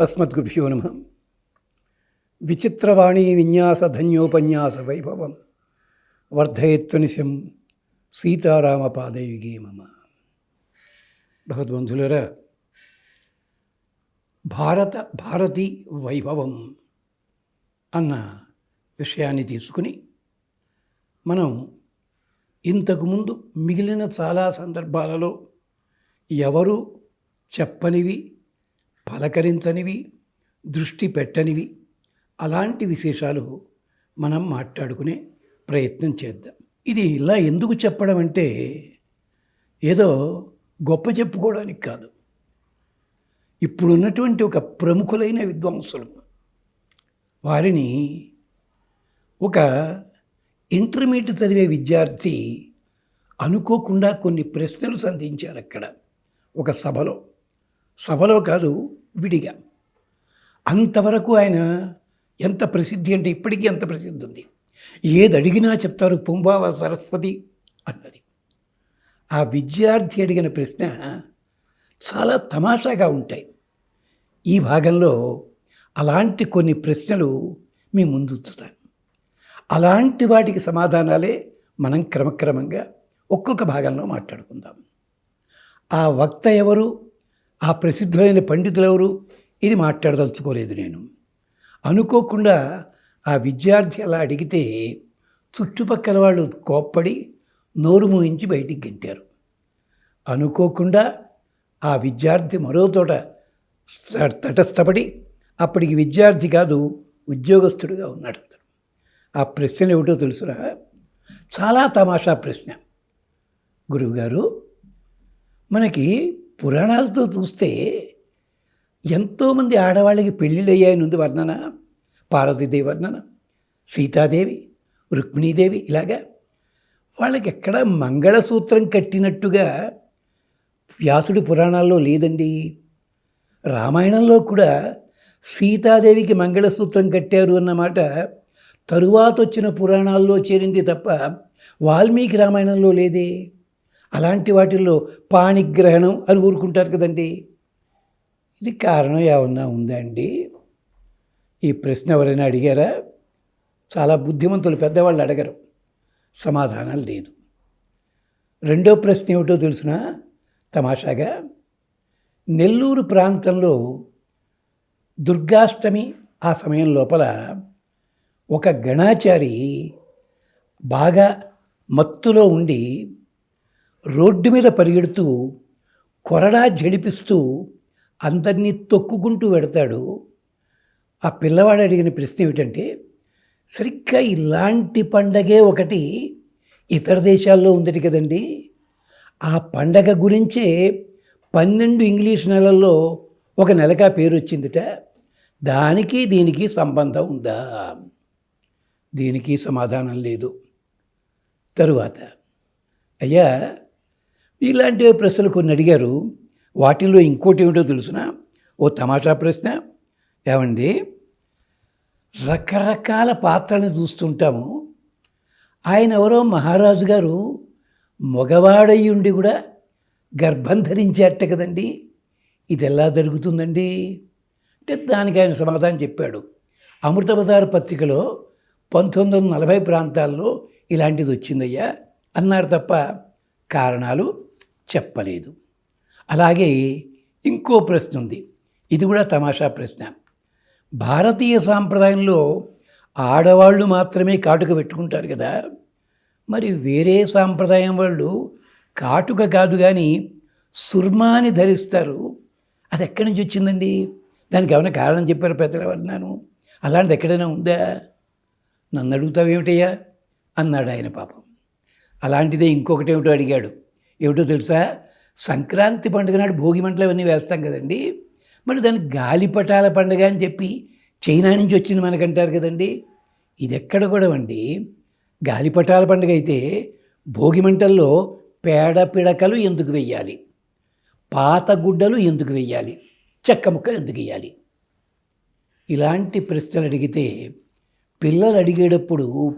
అస్మద్గుభ్యో నమ. విచిత్రవాణి విన్యాస ధన్యోపన్యాస వైభవం వర్ధయత్వనిశం సీతారామ పాదయుగే మమ. భగవద్బంధులరా భారత భారతి వైభవం అన్న విషయాన్ని తీసుకుని మనం ఇంతకుముందు మిగిలిన చాలా సందర్భాలలో ఎవరు చెప్పనివి పలకరించనివి దృష్టి పెట్టనివి అలాంటి విశేషాలు మనం మాట్లాడుకునే ప్రయత్నం చేద్దాం. ఇది ఇలా ఎందుకు చెప్పడం అంటే ఏదో గొప్ప చెప్పుకోవడానికి కాదు. ఇప్పుడున్నటువంటి ఒక ప్రముఖులైన విద్వాంసులు వారిని ఒక ఇంటర్మీడియట్ చదివే విద్యార్థి అనుకోకుండా కొన్ని ప్రశ్నలు సంధించారు అక్కడ ఒక సభలో. సభలో కాదు విడిగా. అంతవరకు ఆయన ఎంత ప్రసిద్ధి అంటే ఇప్పటికీ ఎంత ప్రసిద్ధి ఉంది. ఏది అడిగినా చెప్తారు పుంబావ సరస్వతి అన్నది. ఆ విద్యార్థి అడిగిన ప్రశ్న చాలా తమాషాగా ఉంటాయి. ఈ భాగంలో అలాంటి కొన్ని ప్రశ్నలు మీ ముందు అలాంటి వాటికి సమాధానాలే మనం క్రమక్రమంగా ఒక్కొక్క భాగంలో మాట్లాడుకుందాం. ఆ వక్త ఎవరు? ఆ ప్రసిద్ధులైన పండితులు ఎవరు ఇది మాట్లాడదలుచుకోలేదు నేను. అనుకోకుండా ఆ విద్యార్థి అలా అడిగితే చుట్టుపక్కల వాళ్ళు కోప్పడి నోరు మూయించి బయటికి గెంటారు. అనుకోకుండా ఆ విద్యార్థి మరో తోట తటస్థపడి అప్పటికి విద్యార్థి కాదు ఉద్యోగస్తుడిగా ఉన్నాడు అతను ఆ ప్రశ్న ఏమిటో తెలుసురా? చాలా తమాషా ప్రశ్న. గురువుగారు మనకి పురాణాలతో చూస్తే ఎంతోమంది ఆడవాళ్ళకి పెళ్ళిళ్ళయ్యాయని ఉంది వర్ణన. పార్వతీదేవి వర్ణన సీతాదేవి రుక్మిణీదేవి ఇలాగా. వాళ్ళకి ఎక్కడ మంగళసూత్రం కట్టినట్టుగా వ్యాసుడి పురాణాల్లో లేదండి. రామాయణంలో కూడా సీతాదేవికి మంగళసూత్రం కట్టారు అన్నమాట తరువాత వచ్చిన పురాణాల్లో చేరింది తప్ప వాల్మీకి రామాయణంలో లేదే. అలాంటి వాటిల్లో పాణిగ్రహణం అని ఊరుకుంటారు కదండి. ఇది కారణం ఏమన్నా ఉందా అండి ఈ ప్రశ్న ఎవరైనా అడిగారా? చాలా బుద్ధిమంతులు పెద్దవాళ్ళు అడగరు. సమాధానం లేదు. రెండో ప్రశ్న ఏమిటో తెలిసిన? తమాషాగా నెల్లూరు ప్రాంతంలో దుర్గాష్టమి ఆ సమయం లోపల ఒక గణాచారి బాగా మత్తులో ఉండి రోడ్డు మీద పరిగెడుతూ కొరడా జడిపిస్తూ అందరినీ తొక్కుకుంటూ వెడతాడు. ఆ పిల్లవాడు అడిగిన ప్రశ్న ఏమిటంటే సరిగ్గా ఇలాంటి పండగే ఒకటి ఇతర దేశాల్లో ఉందటి కదండి. ఆ పండగ గురించే పన్నెండు ఇంగ్లీష్ నెలల్లో ఒక నెలగా పేరు వచ్చిందిట. దానికి దీనికి సంబంధం ఉందా? దీనికి సమాధానం లేదు. తరువాత అయ్యా ఇలాంటి ప్రశ్నలు కొన్ని అడిగారు. వాటిల్లో ఇంకోటి ఏమిటో తెలుసిన? ఓ తమాషా ప్రశ్న. ఏమండి? రకరకాల పాత్రలను చూస్తుంటాము. ఆయన ఎవరో మహారాజు గారు మగవాడయ్యుండి కూడా గర్భం ధరించేట కదండి. ఇది ఎలా జరుగుతుందండి? అంటే దానికి ఆయన సమాధానం చెప్పాడు. అమృతబజార్ పత్రికలో పంతొమ్మిది వందల నలభై ప్రాంతాల్లో ఇలాంటిది వచ్చిందయ్యా అన్నారు తప్ప కారణాలు చెప్పలేదు. అలాగే ఇంకో ప్రశ్న ఉంది ఇది కూడా తమాషా ప్రశ్న. భారతీయ సాంప్రదాయంలో ఆడవాళ్ళు మాత్రమే కాటుక పెట్టుకుంటారు కదా. మరి వేరే సాంప్రదాయం వాళ్ళు కాటుక కాదు కానీ సుర్మాని ధరిస్తారు. అది ఎక్కడి నుంచి వచ్చిందండి? దానికి ఏమైనా కారణం చెప్పారు పెద్దలు అలాంటిది ఎక్కడైనా ఉందా? నన్ను అడుగుతావేమిటయ్యా? అన్నాడు ఆయన పాపం. అలాంటిదే ఇంకొకటి ఏమిటో అడిగాడు. ఏమిటో తెలుసా? సంక్రాంతి పండుగ నాడు భోగి మంటలు అవన్నీ వేస్తాం కదండి. మరి దాన్ని గాలిపటాల పండుగ అని చెప్పి చైనా నుంచి వచ్చింది మనకంటారు కదండి. ఇది ఎక్కడ కూడా అండి? గాలిపటాల పండుగ అయితే భోగి మంటల్లో పేడ పిడకలు ఎందుకు వెయ్యాలి? పాత గుడ్డలు ఎందుకు వెయ్యాలి? చెక్క ముక్కలు ఎందుకు వెయ్యాలి? ఇలాంటి ప్రశ్నలు అడిగితే పిల్లలు అడిగేటప్పుడు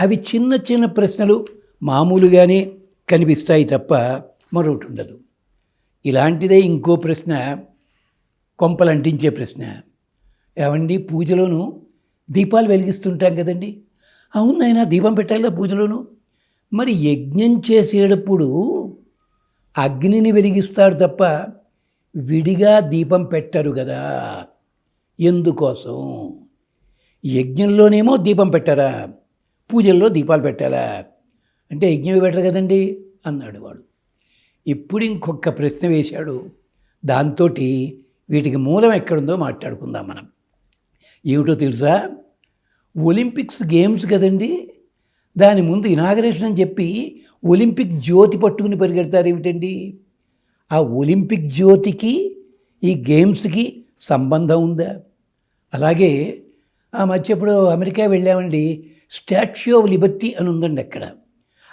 అవి చిన్న చిన్న ప్రశ్నలు మామూలుగానే కనిపిస్తాయి తప్ప మరొకటి ఉండదు. ఇలాంటిదే ఇంకో ప్రశ్న కొంపలు అంటించే ప్రశ్న. ఏమండి పూజలోను దీపాలు వెలిగిస్తుంటాం కదండి. అవును దీపం పెట్టాలి పూజలోను. మరి యజ్ఞం చేసేటప్పుడు అగ్నిని వెలిగిస్తాడు తప్ప విడిగా దీపం పెట్టరు కదా. ఎందుకోసం? యజ్ఞంలోనేమో దీపం పెట్టారా? పూజల్లో దీపాలు పెట్టాలా? అంటే యజ్ఞం పెట్టరు కదండి? అన్నాడు వాడు. ఇప్పుడు ఇంకొక ప్రశ్న వేశాడు. దాంతో వీటికి మూలం ఎక్కడుందో మాట్లాడుకుందాం మనం. ఏమిటో తెలుసా? ఒలింపిక్స్ గేమ్స్ కదండి? దాని ముందు ఇనాగరేషన్ అని చెప్పి ఒలింపిక్ జ్యోతి పట్టుకుని పరిగెడతారు ఏమిటండి ఆ ఒలింపిక్ జ్యోతికి ఈ గేమ్స్కి సంబంధం ఉందా? అలాగే ఆ మధ్య ఇప్పుడు అమెరికా వెళ్ళామండి. స్టాచ్యూ ఆఫ్ లిబర్టీ అని ఉందండి అక్కడ.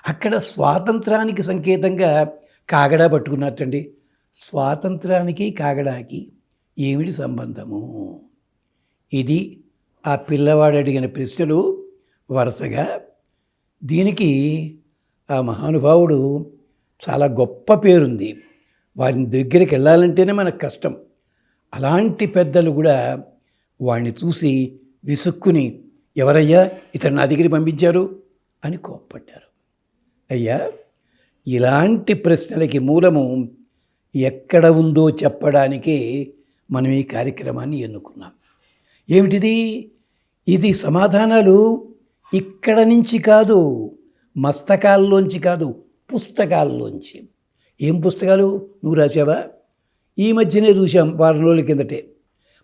అక్కడ స్వాతంత్రానికి సంకేతంగా కాగడా పట్టుకున్నట్టండి. స్వాతంత్రానికి కాగడాకి ఏమిటి సంబంధము? ఇది ఆ పిల్లవాడు అడిగిన ప్రశ్నలు వరుసగా. దీనికి ఆ మహానుభావుడు చాలా గొప్ప పేరుంది. వారిని దగ్గరికి వెళ్ళాలంటేనే మనకు కష్టం. అలాంటి పెద్దలు కూడా వాడిని చూసి విసుక్కుని ఎవరయ్యా? ఇతను నా దగ్గరికి పంపించారు? అని కోప్పడ్డారు. అయ్యా ఇలాంటి ప్రశ్నలకి మూలము ఎక్కడ ఉందో చెప్పడానికే మనం ఈ కార్యక్రమాన్ని ఎన్నుకున్నాం. ఏమిటిది? ఇది సమాధానాలు ఇక్కడ నుంచి కాదు మస్తకాల్లోంచి కాదు పుస్తకాల్లోంచి. ఏం పుస్తకాలు? నువ్వు రాసావా ఈ మధ్యనే చూసాం వారం రోజుల కిందటే.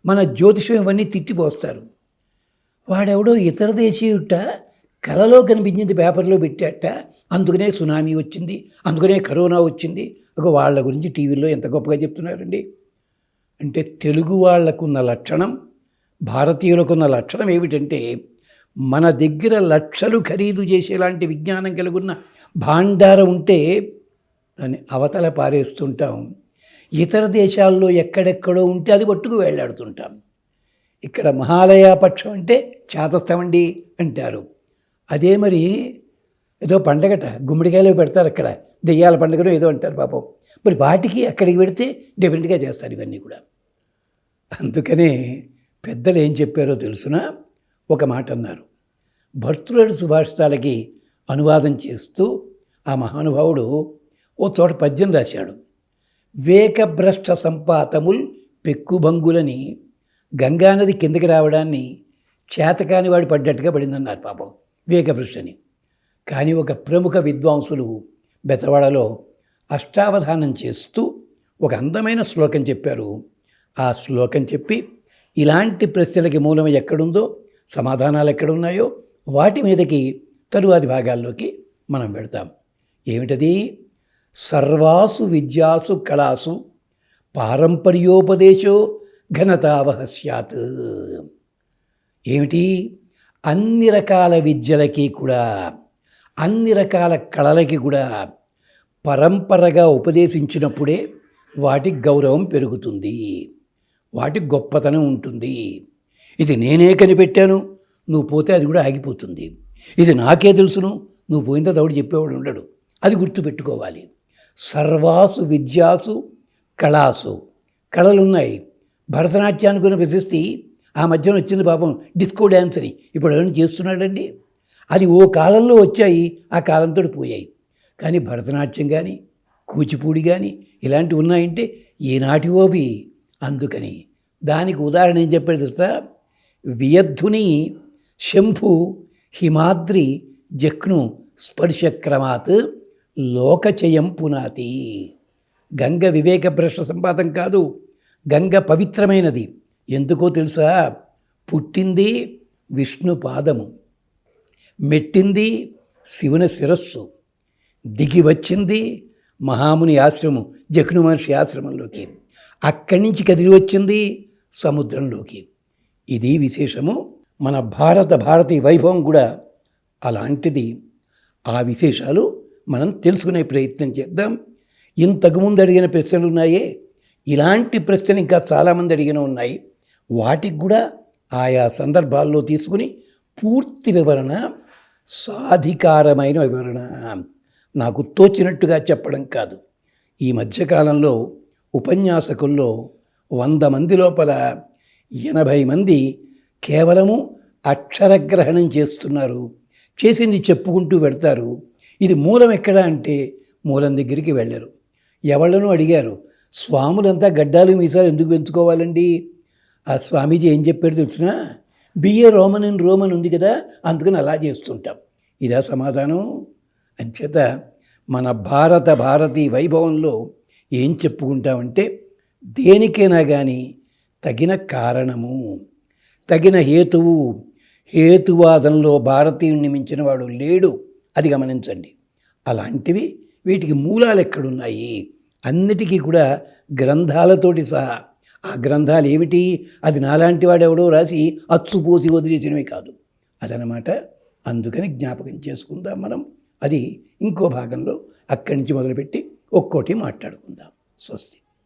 మన జ్యోతిషం ఇవన్నీ తిట్టిపోస్తారు. వాడెవడో ఇతర దేశీయుట కలలో కనిపించింది పేపర్లో పెట్టాట. అందుకనే సునామీ వచ్చింది. అందుకనే కరోనా వచ్చింది. ఒక వాళ్ళ గురించి టీవీలో ఎంత గొప్పగా చెప్తున్నారండి? అంటే తెలుగు వాళ్ళకున్న లక్షణం భారతీయులకున్న లక్షణం ఏమిటంటే మన దగ్గర లక్షలు ఖరీదు చేసేలాంటి విజ్ఞానం కలుగున్న భాండారం ఉంటే దాన్ని అవతల పారేస్తుంటాం. ఇతర దేశాల్లో ఎక్కడెక్కడో ఉంటే అది పట్టుకు వెళ్ళాడుతుంటాం. ఇక్కడ మహాలయ పక్షం అంటే చేతస్తామండి అంటారు. అదే మరి ఏదో పండగట గుమ్మడికాయలు పెడతారు అక్కడ. దెయ్యాల పండుగను ఏదో అంటారు పాపం. మరి వాటికి అక్కడికి పెడితే డెఫినెట్గా చేస్తారు ఇవన్నీ కూడా. అందుకనే పెద్దలు ఏం చెప్పారో తెలుసునా? ఒక మాట అన్నారు. భర్తృడు సుభాషితాలకి అనువాదం చేస్తూ ఆ మహానుభావుడు ఓ చోట పద్యం రాశాడు. వేకభ్రష్ట సంపాతముల్ పెక్కుభంగులని గంగానది కిందకి రావడాన్ని చేతకాని వాడు పడ్డట్టుగా పడిందన్నారు పాపం. వివేకభృషని కానీ ఒక ప్రముఖ విద్వాంసులు బెతవాడలో అష్టావధానం చేస్తూ ఒక అందమైన శ్లోకం చెప్పారు. ఆ శ్లోకం చెప్పి ఇలాంటి ప్రశ్నలకి మూలం ఎక్కడుందో సమాధానాలు ఎక్కడున్నాయో వాటి మీదకి తరువాతి భాగాల్లోకి మనం పెడతాం ఏమిటది? సర్వాసు విద్యాసు కళాసు పారంపర్యోపదేశో ఘనతావహ స్యాత్. ఏమిటి? అన్ని రకాల విద్యలకి కూడా అన్ని రకాల కళలకి కూడా పరంపరగా ఉపదేశించినప్పుడే వాటి గౌరవం పెరుగుతుంది వాటి గొప్పతనం ఉంటుంది. ఇది నేనే కనిపెట్టాను నువ్వు పోతే అది కూడా ఆగిపోతుంది. ఇది నాకే తెలుసును నువ్వు పోయిన తర్వాత చెప్పేవాడు ఉండడు. అది గుర్తుపెట్టుకోవాలి. సర్వాసు విద్యాసు కళాసు. కళలు ఉన్నాయి భరతనాట్యానికి ఉన్న ప్రశస్తి ఆ మధ్యన వచ్చింది పాపం డిస్కో డ్యాన్స్ అని ఇప్పుడు ఎవరైనా చేస్తున్నాడండి? అది ఓ కాలంలో వచ్చాయి ఆ కాలంతో పోయాయి. కానీ భరతనాట్యం కానీ కూచిపూడి కానీ ఇలాంటివి ఉన్నాయంటే ఏనాటివోవి అందుకని దానికి ఉదాహరణ ఏం చెప్పాడు తెలుసా? వియద్ధుని శంభు హిమాద్రి జఖ్ను స్పర్శక్రమాత్ లోకచయం పునాతి. గంగ వివేక భ్రష్ట సంపాదం కాదు గంగ పవిత్రమైనది. ఎందుకో తెలుసా? పుట్టింది విష్ణు పాదము. మెట్టింది శివుని శిరస్సు. దిగి వచ్చింది మహాముని ఆశ్రమం జఖ్ను మహర్షి ఆశ్రమంలోకి. అక్కడి నుంచి కదిలి వచ్చింది సముద్రంలోకి. ఇది విశేషము. మన భారత భారతీయ వైభవం కూడా అలాంటిది. ఆ విశేషాలు మనం తెలుసుకునే ప్రయత్నం చేద్దాం. ఇంతకుముందు అడిగిన ప్రశ్నలు ఉన్నాయే. ఇలాంటి ప్రశ్నలు ఇంకా చాలామంది అడిగిన ఉన్నాయి. వాటికి కూడా ఆయా సందర్భాల్లో తీసుకుని పూర్తి వివరణ సాధికారమైన వివరణ నాకు తోచినట్టుగా చెప్పడం కాదు. ఈ మధ్యకాలంలో ఉపన్యాసకుల్లో వంద మంది లోపల ఎనభై మంది కేవలము అక్షరగ్రహణం చేస్తున్నారు. చేసింది చెప్పుకుంటూ పెడతారు ఇది మూలం ఎక్కడ అంటే మూలం దగ్గరికి వెళ్ళరు. ఎవళ్ళను అడిగారు? స్వాములంతా గడ్డాలు మీసాలు ఎందుకు పెంచుకోవాలండి? ఆ స్వామీజీ ఏం చెప్పాడు తెలిసిన? బిఏ రోమన్ అని రోమన్ ఉంది కదా అందుకని అలా చేస్తుంటాం. ఇదా సమాధానం? అంచేత మన భారత భారతీ వైభవంలో ఏం చెప్పుకుంటామంటే దేనికైనా కానీ తగిన కారణము. తగిన హేతువు. హేతువాదంలో భారతీయుణ్ణి మించిన వాడు లేడు. అది గమనించండి. అలాంటివి వీటికి మూలాలు ఎక్కడున్నాయి అన్నిటికీ కూడా గ్రంథాలతోటి సహా. ఆ గ్రంథాలు ఏమిటి? అది నాలాంటి వాడెవడో రాసి అచ్చుపోసి వదిలేసినవి కాదు. అదనమాట అందుకని జ్ఞాపకం చేసుకుందాం మనం. అది ఇంకో భాగంలో అక్కడి నుంచి మొదలుపెట్టి ఒక్కోటి మాట్లాడుకుందాం. స్వస్తి.